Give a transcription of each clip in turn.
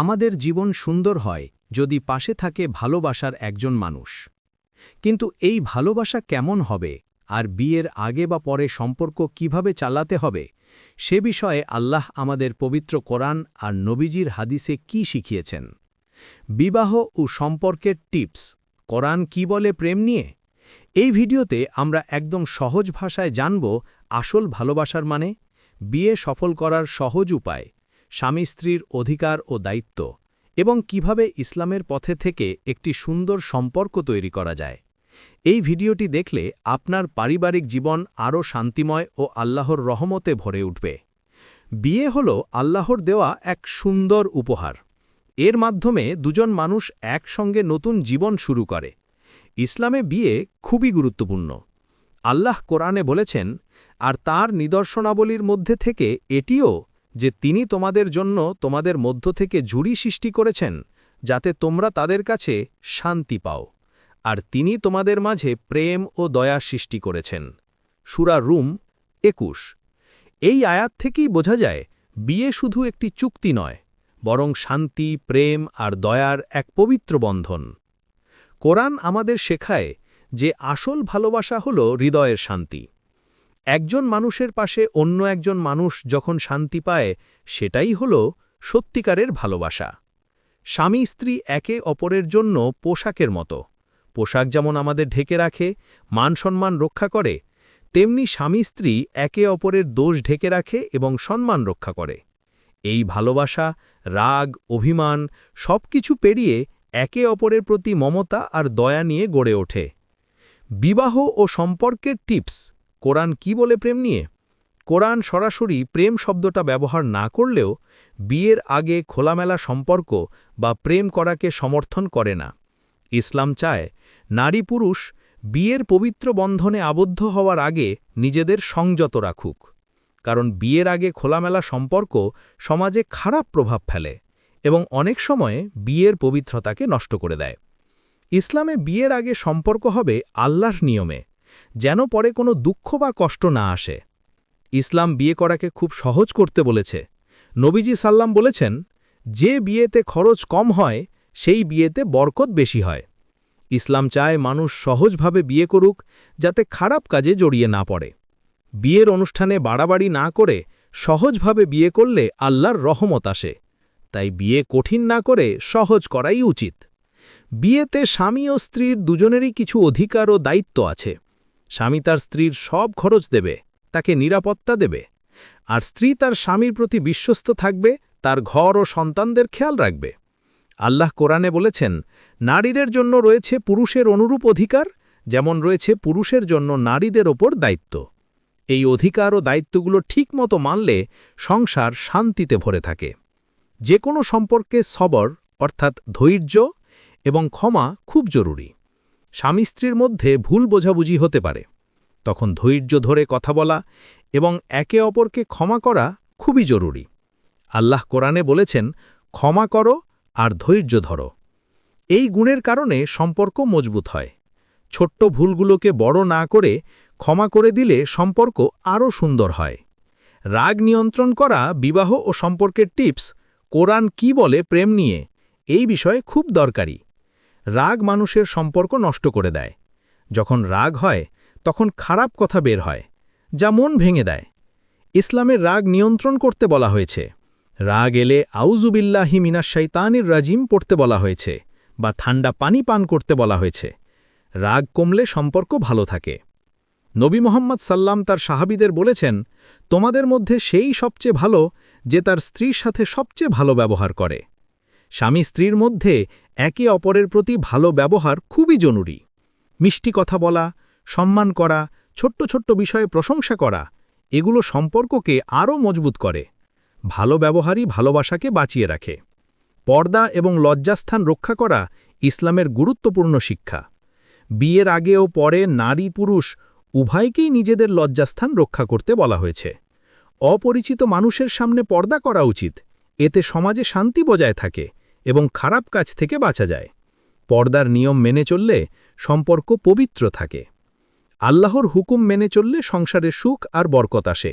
আমাদের জীবন সুন্দর হয় যদি পাশে থাকে ভালোবাসার একজন মানুষ। কিন্তু এই ভালোবাসা কেমন হবে? আর বিয়ের আগে বা পরে সম্পর্ক কীভাবে চালাতে হবে? সে বিষয়ে আল্লাহ আমাদের পবিত্র কোরআন আর নবীজির হাদিসে কি শিখিয়েছেন? বিবাহ ও সম্পর্কের টিপস। কোরআন কি বলে প্রেম নিয়ে? এই ভিডিওতে আমরা একদম সহজ ভাষায় জানব আসল ভালোবাসার মানে বিয়ে সফল করার সহজ উপায়। স্বামী স্ত্রীর অধিকার ও দায়িত্ব এবং কীভাবে ইসলামের পথে থেকে একটি সুন্দর সম্পর্ক তৈরি করা যায়। এই ভিডিওটি দেখলে আপনার পারিবারিক জীবন আরও শান্তিময় ও আল্লাহর রহমতে ভরে উঠবে। বিয়ে হল আল্লাহর দেওয়া এক সুন্দর উপহার। এর মাধ্যমে দুজন মানুষ একসঙ্গে নতুন জীবন শুরু করে। ইসলামে বিয়ে খুবই গুরুত্বপূর্ণ। আল্লাহ কোরআনে বলেছেন, আর তার নিদর্শনাবলীর মধ্যে থেকে এটিও যে তিনি তোমাদের জন্য তোমাদের মধ্য থেকে জুড়ি সৃষ্টি করেছেন, যাতে তোমরা তাদের কাছে শান্তি পাও। আর তিনি তোমাদের মাঝে প্রেম ও দয়া সৃষ্টি করেছেন। সুরা রুম একুশ। এই আয়াত থেকেই বোঝা যায়, বিয়ে শুধু একটি চুক্তি নয়, বরং শান্তি, প্রেম আর দয়ার এক পবিত্র বন্ধন। কোরআন আমাদের শেখায় যে আসল ভালোবাসা হল হৃদয়ের শান্তি। একজন মানুষের পাশে অন্য একজন মানুষ যখন শান্তি পায়, সেটাই হল সত্যিকারের ভালোবাসা। স্বামী স্ত্রী একে অপরের জন্য পোশাকের মতো। পোশাক যেমন আমাদের ঢেকে রাখে, মান সম্মান রক্ষা করে, তেমনি স্বামী স্ত্রী একে অপরের দোষ ঢেকে রাখে এবং সম্মান রক্ষা করে। এই ভালোবাসা, রাগ, অভিমান সব কিছু পেরিয়ে একে অপরের প্রতি মমতা আর দয়া নিয়ে গড়ে ওঠে। বিবাহ ও সম্পর্কের টিপস। কোরআন কি বলে প্রেম নিয়ে? কোরআন সরাসরি প্রেম শব্দটা ব্যবহার না করলেও বিয়ের আগে খোলামেলা সম্পর্ক বা প্রেম করাকে সমর্থন করে না। ইসলাম চায় নারী পুরুষ বিয়ের পবিত্র বন্ধনে আবদ্ধ হওয়ার আগে নিজেদের সংযত রাখুক। কারণ বিয়ের আগে খোলামেলা সম্পর্ক সমাজে খারাপ প্রভাব ফেলে এবং অনেক সময়ে বিয়ের পবিত্রতাকে নষ্ট করে দেয়। ইসলামে বিয়ের আগে সম্পর্ক হবে আল্লাহর নিয়মে। যেন পরে কোনো দুঃখ বা কষ্ট না আসে। ইসলাম বিয়ে করাকে খুব সহজ করতে বলেছে। নবীজি সাল্লাম বলেছেন, যে বিয়েতে খরচ কম হয়, সেই বিয়েতে বরকত বেশি হয়। ইসলাম চায় মানুষ সহজভাবে বিয়ে করুক, যাতে খারাপ কাজে জড়িয়ে না পড়ে। বিয়ের অনুষ্ঠানে বাড়াবাড়ি না করে সহজভাবে বিয়ে করলে আল্লাহর রহমত আসে। তাই বিয়ে কঠিন না করে সহজ করাই উচিত। বিয়েতে স্বামী ও স্ত্রীর দুজনেরই কিছু অধিকার ও দায়িত্ব আছে। স্বামী তার স্ত্রীর সব খরচ দেবে, তাকে নিরাপত্তা দেবে, আর স্ত্রী তার স্বামীর প্রতি বিশ্বস্ত থাকবে, তার ঘর ও সন্তানদের খেয়াল রাখবে। আল্লাহ কোরআনে বলেছেন, নারীদের জন্য রয়েছে পুরুষের অনুরূপ অধিকার, যেমন রয়েছে পুরুষের জন্য নারীদের ওপর দায়িত্ব। এই অধিকার ও দায়িত্বগুলো ঠিকমতো মানলে সংসার শান্তিতে ভরে থাকে। যে কোনো সম্পর্কে সবর, অর্থাৎ ধৈর্য এবং ক্ষমা খুব জরুরি। স্বামী স্ত্রীর মধ্যে ভুল বোঝাবুঝি হতে পারে। তখন ধৈর্য ধরে কথা বলা এবং একে অপরকে ক্ষমা করা খুবই জরুরি। আল্লাহ কোরআনে বলেছেন, ক্ষমা করো আর ধৈর্য ধরো। এই গুণের কারণে সম্পর্ক মজবুত হয়। ছোট্ট ভুলগুলোকে বড় না করে ক্ষমা করে দিলে সম্পর্ক আরও সুন্দর হয়। রাগ নিয়ন্ত্রণ করা, বিবাহ ও সম্পর্কের টিপস, কোরআন কি বলে প্রেম নিয়ে? এই বিষয়ে খুব দরকারি। রাগ মানুষের সম্পর্ক নষ্ট করে দেয়। যখন রাগ হয়, তখন খারাপ কথা বের হয়, যা মন ভেঙে দেয়। ইসলামের রাগ নিয়ন্ত্রণ করতে বলা হয়েছে। রাগ এলে আউজুবিল্লাহি মিনাশাইতানির রাজিম পড়তে বলা হয়েছে বা ঠান্ডা পানি পান করতে বলা হয়েছে। রাগ কমলে সম্পর্ক ভালো থাকে। নবী মোহাম্মদ সাল্লাম তার সাহাবিদের বলেছেন, তোমাদের মধ্যে সেই সবচেয়ে ভালো যে তার স্ত্রীর সাথে সবচেয়ে ভালো ব্যবহার করে। স্বামী স্ত্রীর মধ্যে একে অপরের প্রতি ভালো ব্যবহার খুবই জরুরি। মিষ্টি কথা বলা, সম্মান করা, ছোট্ট ছোট্ট বিষয়ে প্রশংসা করা, এগুলো সম্পর্ককে আরও মজবুত করে, ভালো ব্যবহারই ভালোবাসাকে বাঁচিয়ে রাখে। পর্দা এবং লজ্জাস্থান রক্ষা করা ইসলামের গুরুত্বপূর্ণ শিক্ষা। বিয়ের আগে ও পরে নারী পুরুষ উভয়কেই নিজেদের লজ্জাস্থান রক্ষা করতে বলা হয়েছে। অপরিচিত মানুষের সামনে পর্দা করা উচিত, এতে সমাজে শান্তি বজায় থাকে এবং খারাপ কাজ থেকে বাঁচা যায়। পর্দার নিয়ম মেনে চললে সম্পর্ক পবিত্র থাকে। আল্লাহর হুকুম মেনে চললে সংসারে সুখ আর বরকত আসে।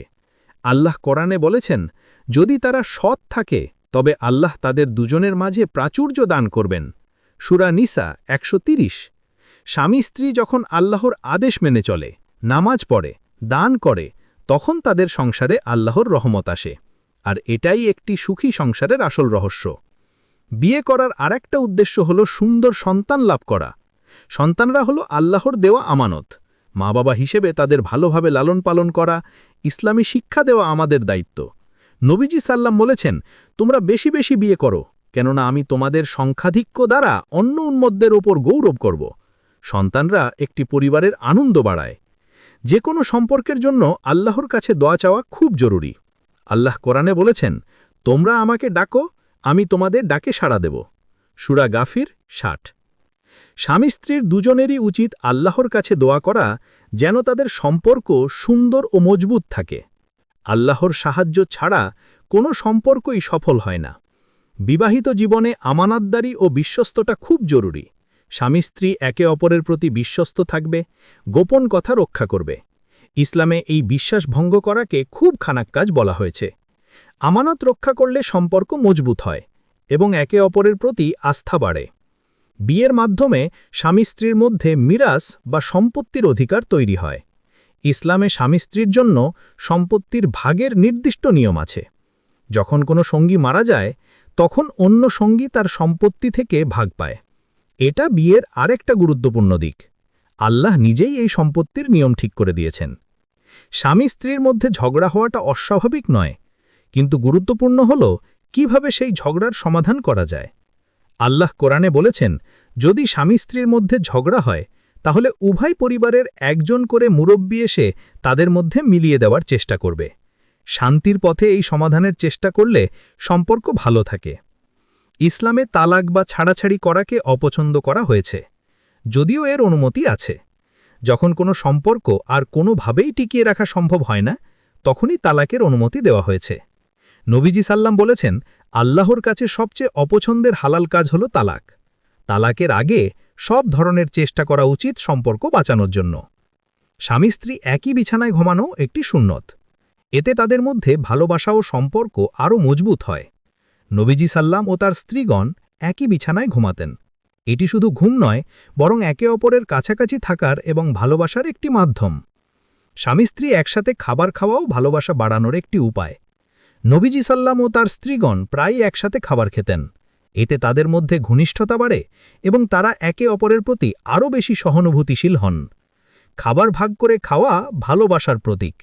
আল্লাহ কোরআনে বলেছেন, যদি তারা সৎ থাকে, তবে আল্লাহ তাদের দুজনের মাঝে প্রাচুর্য দান করবেন। সুরা নিসা একশো স্বামী স্ত্রী যখন আল্লাহর আদেশ মেনে চলে, নামাজ পড়ে, দান করে, তখন তাদের সংসারে আল্লাহর রহমত আসে। আর এটাই একটি সুখী সংসারের আসল রহস্য। বিয়ে করার আরেকটা উদ্দেশ্য হল সুন্দর সন্তান লাভ করা। সন্তানরা হলো আল্লাহর দেওয়া আমানত। মা বাবা হিসেবে তাদের ভালোভাবে লালন পালন করা, ইসলামী শিক্ষা দেওয়া আমাদের দায়িত্ব। নবীজি সাল্লাম বলেছেন, তোমরা বেশি বেশি বিয়ে করো, কেননা আমি তোমাদের সংখ্যাধিক্য দ্বারা অন্য উন্মদ্দের ওপর গৌরব করব। সন্তানরা একটি পরিবারের আনন্দ বাড়ায়। যে কোনো সম্পর্কের জন্য আল্লাহর কাছে দোয়া চাওয়া খুব জরুরি। আল্লাহ কোরআনে বলেছেন, তোমরা আমাকে ডাকো আমি তোমাদের ডাকে সাড়া দেব। সুরা গাফির ষাট। স্বামী স্ত্রীর দুজনেরই উচিত আল্লাহর কাছে দোয়া করা যেন তাদের সম্পর্ক সুন্দর ও মজবুত থাকে। আল্লাহর সাহায্য ছাড়া কোনো সম্পর্কই সফল হয় না। বিবাহিত জীবনে আমানাতদারি ও বিশ্বস্তটা খুব জরুরি। স্বামী স্ত্রী একে অপরের প্রতি বিশ্বস্ত থাকবে, গোপন কথা রক্ষা করবে। ইসলামে এই বিশ্বাস ভঙ্গ করাকে খুব খানাক কাজ বলা হয়েছে। আমানত রক্ষা করলে সম্পর্ক মজবুত হয় এবং একে অপরের প্রতি আস্থা বাড়ে। বিয়ের মাধ্যমে স্বামী স্ত্রীর মধ্যে মিরাস বা সম্পত্তির অধিকার তৈরি হয়। ইসলামে স্বামী স্ত্রীর জন্য সম্পত্তির ভাগের নির্দিষ্ট নিয়ম আছে। যখন কোনো সঙ্গী মারা যায়, তখন অন্য সঙ্গী তার সম্পত্তি থেকে ভাগ পায়। এটা বিয়ের আরেকটা গুরুত্বপূর্ণ দিক। আল্লাহ নিজেই এই সম্পত্তির নিয়ম ঠিক করে দিয়েছেন। স্বামী স্ত্রীর মধ্যে ঝগড়া হওয়াটা অস্বাভাবিক নয় কিন্তু গুরুত্বপূর্ণ হল কীভাবে সেই ঝগড়ার সমাধান করা যায়। আল্লাহ কোরআনে বলেছেন, যদি স্বামী স্ত্রীর মধ্যে ঝগড়া হয়, তাহলে উভয় পরিবারের একজন করে মুরব্বী এসে তাদের মধ্যে মিলিয়ে দেওয়ার চেষ্টা করবে। শান্তির পথে এই সমাধানের চেষ্টা করলে সম্পর্ক ভালো থাকে। ইসলামে তালাক বা ছাড়াছাড়ি করাকে অপছন্দ করা হয়েছে। যদিও এর অনুমতি আছে। যখন কোনো সম্পর্ক আর কোনোভাবেই টিকিয়ে রাখা সম্ভব হয় না, তখনই তালাকের অনুমতি দেওয়া হয়েছে। নবীজি সাল্লাম বলেছেন, আল্লাহর কাছে সবচেয়ে অপছন্দের হালাল কাজ হল তালাক। তালাকের আগে সব ধরনের চেষ্টা করা উচিত সম্পর্ক বাঁচানোর জন্য। স্বামী স্ত্রী একই বিছানায় ঘুমানো একটি সুন্নত। এতে তাদের মধ্যে ভালোবাসা ও সম্পর্ক আরও মজবুত হয়। নবীজি সাল্লাম ও তার স্ত্রীগণ একই বিছানায় ঘুমাতেন। এটি শুধু ঘুম নয়, বরং একে অপরের কাছাকাছি থাকার এবং ভালোবাসার একটি মাধ্যম। স্বামী স্ত্রী একসাথে খাবার খাওয়াও ভালোবাসা বাড়ানোর একটি উপায়। নবীজি সাল্লাম ও তার স্ত্রীগণ প্রায়ই একসাথে খাবার খেতেন। এতে তাদের মধ্যে ঘনিষ্ঠতা বাড়ে এবং তারা একে অপরের প্রতি আরও বেশি সহানুভূতিশীল হন। খাবার ভাগ করে খাওয়া ভালোবাসার প্রতীক।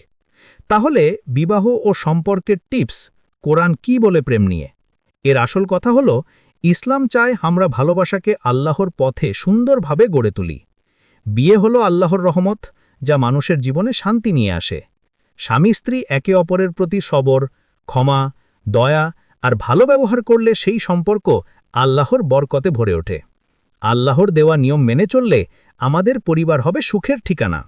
তাহলে বিবাহ ও সম্পর্কের টিপস কোরআন কি বলে প্রেম নিয়ে? এর আসল কথা হল, ইসলাম চায় আমরা ভালোবাসাকে আল্লাহর পথে সুন্দরভাবে গড়ে তুলি। বিয়ে হলো আল্লাহর রহমত, যা মানুষের জীবনে শান্তি নিয়ে আসে। স্বামী স্ত্রী একে অপরের প্রতি সবর ক্ষমা, দয়া আর ভালো ব্যবহার করলে সেই সম্পর্ক আল্লাহর বরকতে ভরে ওঠে। আল্লাহর দেওয়া নিয়ম মেনে চললে আমাদের পরিবার হবে সুখের ঠিকানা।